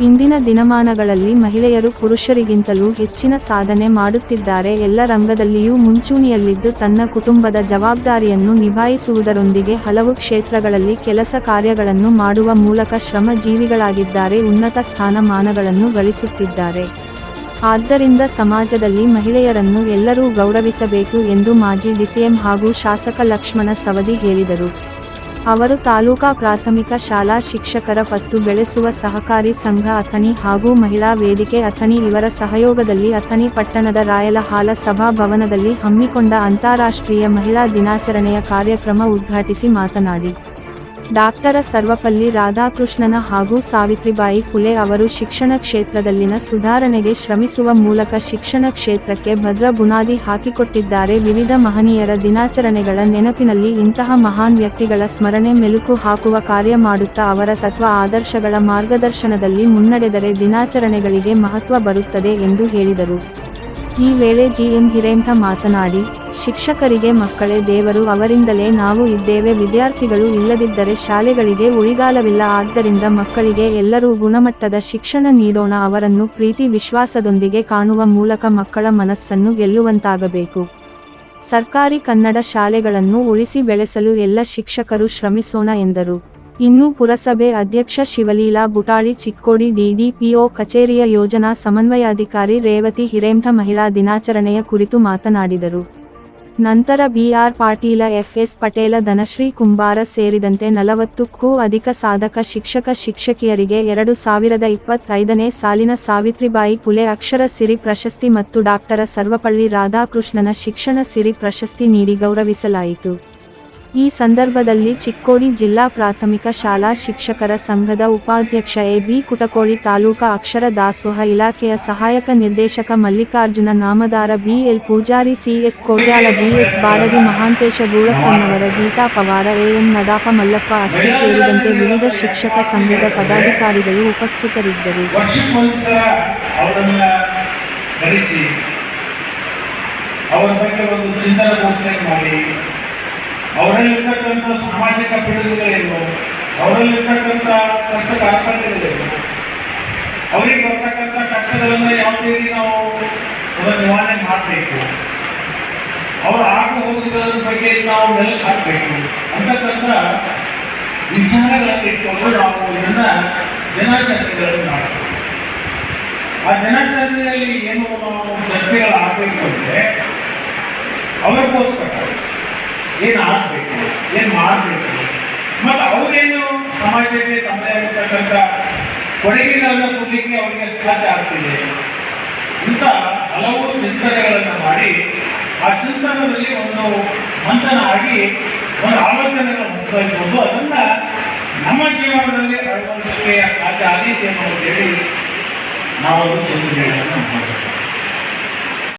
ಇಂದಿನ ದಿನಮಾನಗಳಲ್ಲಿ ಮಹಿಳೆಯರು ಪುರುಷರಿಗಿಂತಲೂ ಹೆಚ್ಚಿನ ಸಾಧನೆ ಮಾಡುತ್ತಿದ್ದಾರೆ. ಎಲ್ಲ ರಂಗದಲ್ಲಿಯೂ ಮುಂಚೂಣಿಯಲ್ಲಿದ್ದು ತನ್ನ ಕುಟುಂಬದ ಜವಾಬ್ದಾರಿಯನ್ನು ನಿಭಾಯಿಸುವುದರೊಂದಿಗೆ ಹಲವು ಕ್ಷೇತ್ರಗಳಲ್ಲಿ ಕೆಲಸ ಕಾರ್ಯಗಳನ್ನು ಮಾಡುವ ಮೂಲಕ ಶ್ರಮ ಜೀವಿಗಳಾಗಿದ್ದಾರೆ, ಉನ್ನತ ಸ್ಥಾನಮಾನಗಳನ್ನು ಗಳಿಸುತ್ತಿದ್ದಾರೆ. ಆದ್ದರಿಂದ ಸಮಾಜದಲ್ಲಿ ಮಹಿಳೆಯರನ್ನು ಎಲ್ಲರೂ ಗೌರವಿಸಬೇಕು ಎಂದು ಮಾಜಿ ಡಿಸಿಎಂ ಹಾಗೂ ಶಾಸಕ ಲಕ್ಷ್ಮಣ ಸವದಿ ಹೇಳಿದರು. ಅವರು ತಾಲೂಕಾ ಪ್ರಾಥಮಿಕ ಶಾಲಾ ಶಿಕ್ಷಕರ ಪತ್ತು ಬೆಳೆಸುವ ಸಹಕಾರಿ ಸಂಘ ಅಥಣಿ ಹಾಗೂ ಮಹಿಳಾ ವೇದಿಕೆ ಅಥಣಿ ಇವರ ಸಹಯೋಗದಲ್ಲಿ ಅಥಣಿ ಪಟ್ಟಣದ ರಾಯಲಹಾಲ ಸಭಾಭವನದಲ್ಲಿ ಹಮ್ಮಿಕೊಂಡ ಅಂತಾರಾಷ್ಟ್ರೀಯ ಮಹಿಳಾ ದಿನಾಚರಣೆಯ ಕಾರ್ಯಕ್ರಮ ಉದ್ಘಾಟಿಸಿ ಮಾತನಾಡಿ. ಡಾಕ್ಟರ ಸರ್ವಪಲ್ಲಿ ರಾಧಾಕೃಷ್ಣನ ಹಾಗೂ ಸಾವಿತ್ರಿಬಾಯಿ ಫುಲೆ ಅವರು ಶಿಕ್ಷಣ ಕ್ಷೇತ್ರದಲ್ಲಿನ ಸುಧಾರಣೆಗೆ ಶ್ರಮಿಸುವ ಮೂಲಕ ಶಿಕ್ಷಣ ಕ್ಷೇತ್ರಕ್ಕೆ ಭದ್ರ ಬುನಾದಿ ಹಾಕಿಕೊಟ್ಟಿದ್ದಾರೆ. ವಿವಿಧ ಮಹನೀಯರ ದಿನಾಚರಣೆಗಳ ನೆನಪಿನಲ್ಲಿ ಇಂತಹ ಮಹಾನ್ ವ್ಯಕ್ತಿಗಳ ಸ್ಮರಣೆ ಮೆಲುಕು ಹಾಕುವ ಕಾರ್ಯ ಮಾಡುತ್ತಾ ಅವರ ತತ್ವ ಆದರ್ಶಗಳ ಮಾರ್ಗದರ್ಶನದಲ್ಲಿ ಮುನ್ನಡೆದರೆ ದಿನಾಚರಣೆಗಳಿಗೆ ಮಹತ್ವ ಬರುತ್ತದೆ ಎಂದು ಹೇಳಿದರು. ಈ ವೇಳೆ ಜಿಎಂ ಹಿರೇಂಥ ಮಾತನಾಡಿ ಶಿಕ್ಷಕರಿಗೆ ಮಕ್ಕಳೇ ದೇವರು, ಅವರಿಂದಲೇ ನಾವು ಇದ್ದೇವೆ. ವಿದ್ಯಾರ್ಥಿಗಳು ಇಲ್ಲದಿದ್ದರೆ ಶಾಲೆಗಳಿಗೆ ಉಳಿಗಾಲವಿಲ್ಲ. ಆದ್ದರಿಂದ ಮಕ್ಕಳಿಗೆ ಎಲ್ಲರೂ ಗುಣಮಟ್ಟದ ಶಿಕ್ಷಣ ನೀಡೋಣ. ಅವರನ್ನು ಪ್ರೀತಿ, ವಿಶ್ವಾಸದೊಂದಿಗೆ ಕಾಣುವ ಮೂಲಕ ಮಕ್ಕಳ ಮನಸ್ಸನ್ನು ಗೆಲ್ಲುವಂತಾಗಬೇಕು. ಸರ್ಕಾರಿ ಕನ್ನಡ ಶಾಲೆಗಳನ್ನು ಉಳಿಸಿ ಬೆಳೆಸಲು ಎಲ್ಲ ಶಿಕ್ಷಕರು ಶ್ರಮಿಸೋಣ ಎಂದರು. ಇನ್ನು ಪುರಸಭೆ ಅಧ್ಯಕ್ಷ ಶಿವಲೀಲಾ ಬುಟಾಳಿ, ಚಿಕ್ಕೋಡಿ ಡಿಡಿಪಿಒ ಕಚೇರಿಯ ಯೋಜನಾ ಸಮನ್ವಯಾಧಿಕಾರಿ ರೇವತಿ ಹಿರೇಂಠ ಮಹಿಳಾ ದಿನಾಚರಣೆಯ ಕುರಿತು ಮಾತನಾಡಿದರು. ನಂತರ ಬಿಆರ್ ಪಾಟೀಲ, ಎಫ್ಎಸ್ ಪಟೇಲ, ಧನಶ್ರೀ ಕುಂಬಾರ ಸೇರಿದಂತೆ ನಲವತ್ತಕ್ಕೂ ಅಧಿಕ ಸಾಧಕ ಶಿಕ್ಷಕ ಶಿಕ್ಷಕಿಯರಿಗೆ ಎರಡು ಸಾವಿರದ ಇಪ್ಪತ್ತೈದನೇ ಸಾಲಿನ ಸಾವಿತ್ರಿಬಾಯಿ ಪುಲೆ ಅಕ್ಷರ ಸಿರಿ ಪ್ರಶಸ್ತಿ ಮತ್ತು ಡಾಕ್ಟರ ಸರ್ವಪಳ್ಳಿ ರಾಧಾಕೃಷ್ಣನ ಶಿಕ್ಷಣ ಸಿರಿ ಪ್ರಶಸ್ತಿ ನೀಡಿ ಗೌರವಿಸಲಾಯಿತು. ಈ ಸಂದರ್ಭದಲ್ಲಿ ಚಿಕ್ಕೋಡಿ ಜಿಲ್ಲಾ ಪ್ರಾಥಮಿಕ ಶಾಲಾ ಶಿಕ್ಷಕರ ಸಂಘದ ಉಪಾಧ್ಯಕ್ಷ ಎ ಬಿ ಕುಟಕೋಳಿ ತಾಲೂಕಾ ಅಕ್ಷರ ದಾಸೋಹ ಇಲಾಖೆಯ ಸಹಾಯಕ ನಿರ್ದೇಶಕ Mallikarjuna Namadar BL Pujari CS Kotyal BS Badagi Mahantesh Goolappanavar Geeta Pawar AN Nadaf Mallappa Asti ಸೇರಿದಂತೆ ವಿವಿಧ ಶಿಕ್ಷಕ ಸಂಘದ ಪದಾಧಿಕಾರಿಗಳು ಉಪಸ್ಥಿತರಿದ್ದರು. ಅವರ ಬಗ್ಗೆ ಒಂದು ಚಿಂತನ ಮಾಡಿ. ಅವರಲ್ಲಿರ್ತಕ್ಕಂಥ ಸಾಮಾಜಿಕ ಪಿಡುಗುಗಳೇನು ಅವರಲ್ಲಿರ್ತಕ್ಕಂಥ ಕಷ್ಟ ಕಾರ್ಪಣ್ಯಗಳೇನು ಅವರಿಗೆ ಬರ್ತಕ್ಕಂಥ ಕಷ್ಟಗಳನ್ನು ಯಾವ ರೀತಿ ನಾವು ಅದನ್ನು ನಿವಾರಣೆ ಮಾಡಬೇಕು? ಅವರ ಆಗು ಹೋಗುವುದರ ಬಗ್ಗೆ ನಾವು ಮೆಲುಕು ಹಾಕಬೇಕು. ಅಂತಕ್ಕಂಥ ವಿಚಾರಗಳನ್ನು ಇಟ್ಕೊಂಡು ನಾವು ಇದನ್ನ ದಿನಾಚರಣೆಗಳನ್ನು ಮಾಡ್ತೀವಿ. ಆ ದಿನಾಚರಣೆಯಲ್ಲಿ ಏನು ನಾವು ಚರ್ಚೆಗಳು ಆಗಬೇಕು ಅಂದರೆ, ಅವರಿಗೋಸ್ಕರ. ಏನು ಆಗಬೇಕು? ಏನು ಮಾಡಬೇಕು? ಮತ್ತು ಅವರೇನು ಸಮಾಜಕ್ಕೆ ತಮ್ಮದೇ ಆಗಿರ್ತಕ್ಕಂಥ ಕೊಡುಗೆಗಳನ್ನು ಕೊಡಲಿಕ್ಕೆ ಅವರಿಗೆ ಸಾಧ್ಯ ಆಗ್ತಿದೆ. ಇಂಥ ಹಲವು ಚಿಂತನೆಗಳನ್ನು ಮಾಡಿ ಆ ಚಿಂತನದಲ್ಲಿ ಒಂದು ಮಂಥನ ಆಗಿ ಒಂದು ಆಲೋಚನೆಗಳನ್ನು ಹೊಸಬಹುದು ಅದನ್ನ ನಮ್ಮ ಜೀವನದಲ್ಲಿ ಅಳವಡಿಸಲಿಕ್ಕೆ ಸಾಧ್ಯ ಆಗಿದೆ ಅನ್ನೋದು ಹೇಳಿ ನಾವು ಚಿಂತನೆಗಳನ್ನು ಮಾಡಬೇಕು.